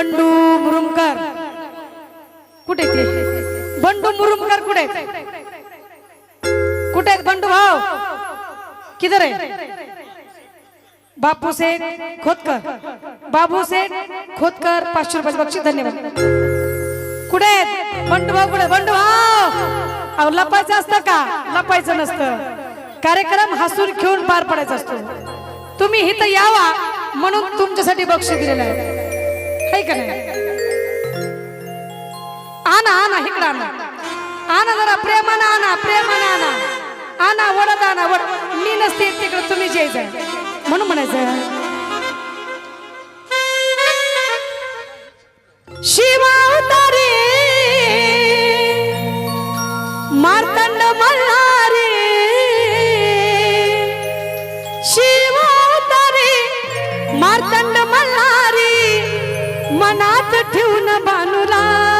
बंडू मुरुमकर. कुठे ते? बंडू मुरुमकर कुठे? आहेत? कुठे आहेत बंडू भाऊ? किधर आहे? बापू सेठ खोतकर. बाबू सेठ खोतकर पाचशे रुपयाचे बक्षीस धन्यवाद. कुठे आहेत? बंडू भाऊ कुठे? बंडू भाऊ! अहो लपायचं असतं का? लपायचं नसतं. कार्यक्रम हसून खेळून पार पडायचा असतो. तुम्ही इथं यावा म्हणून तुमच्यासाठी बक्षीस दिलेलं आहे. आहे का नाही? आणा आणा इकडं आणा आणा जरा प्रेमानं आणा प्रेमानं आणा आणा वडत आणा वड मी नसते तिकडे तुम्ही यायचं म्हणून म्हणायचं शिवा उतारे मारतंड मल्हारे शिवा उतारे मारतंड मनात ठेवून बानुला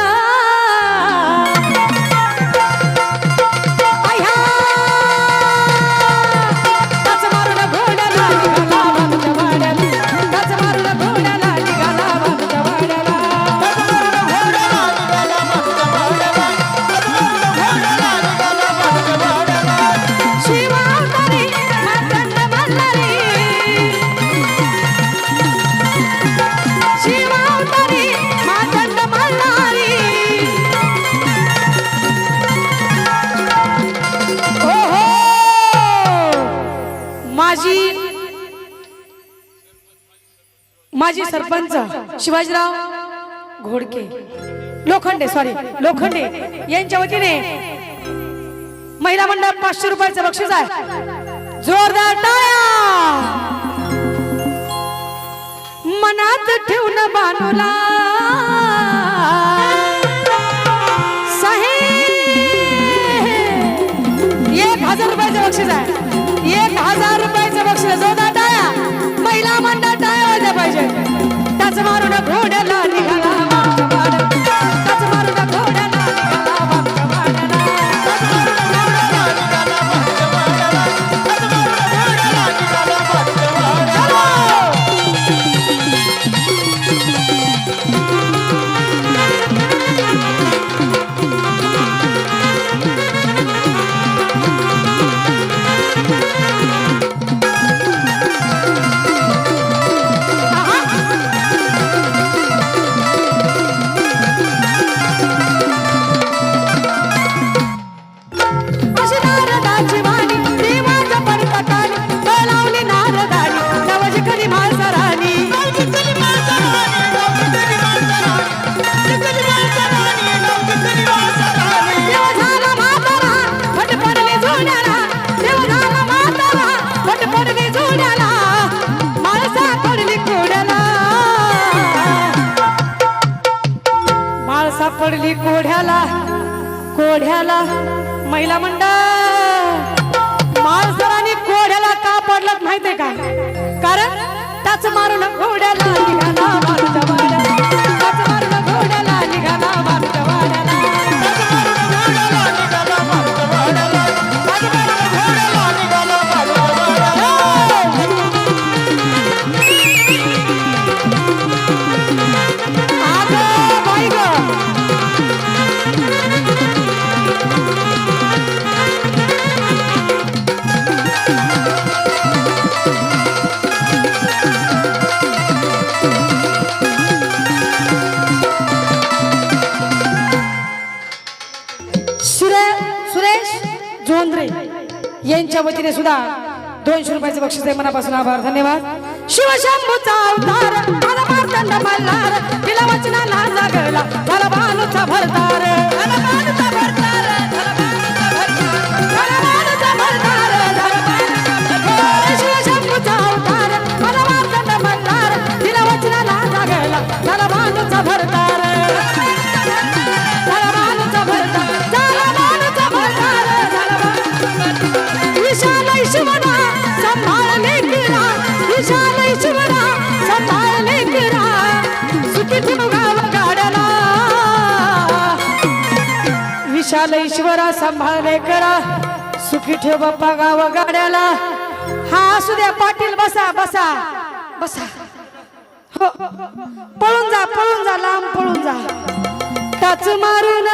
माजी सरपंच शिवाजीराव घोडके लोखंडे सॉरी लोखंडे यांच्या वतीने महिला मंडळ पाचशे रुपयाचं बक्षीस आहे. जोरदार टाळ्या! मनात ठेवून बानूला मंडळाला महिला मंडळ. माळसरांनी कोड्याला का पडलं माहितीये का? कारण त्याच मारून घोड्याला. जोंद्रे यांच्या वतीने सुद्धा दोनशे रुपयाचे बक्षीस आहे. मनापासून आभार धन्यवाद. शिवशंभूचा अवतार मला मार्तंड मल्हार तिला वचनाला जागला मला बालूचा भरतार मला बालूचा भरतार, विशाल ईश्वरा सांभाळ करा. सुखी ठेव बाप्पा गाव गाड्याला. हा असू द्या पाटील बसा बसा. बसा. हो. पळून जा पळून जा लांब पळून जा. टाच मारून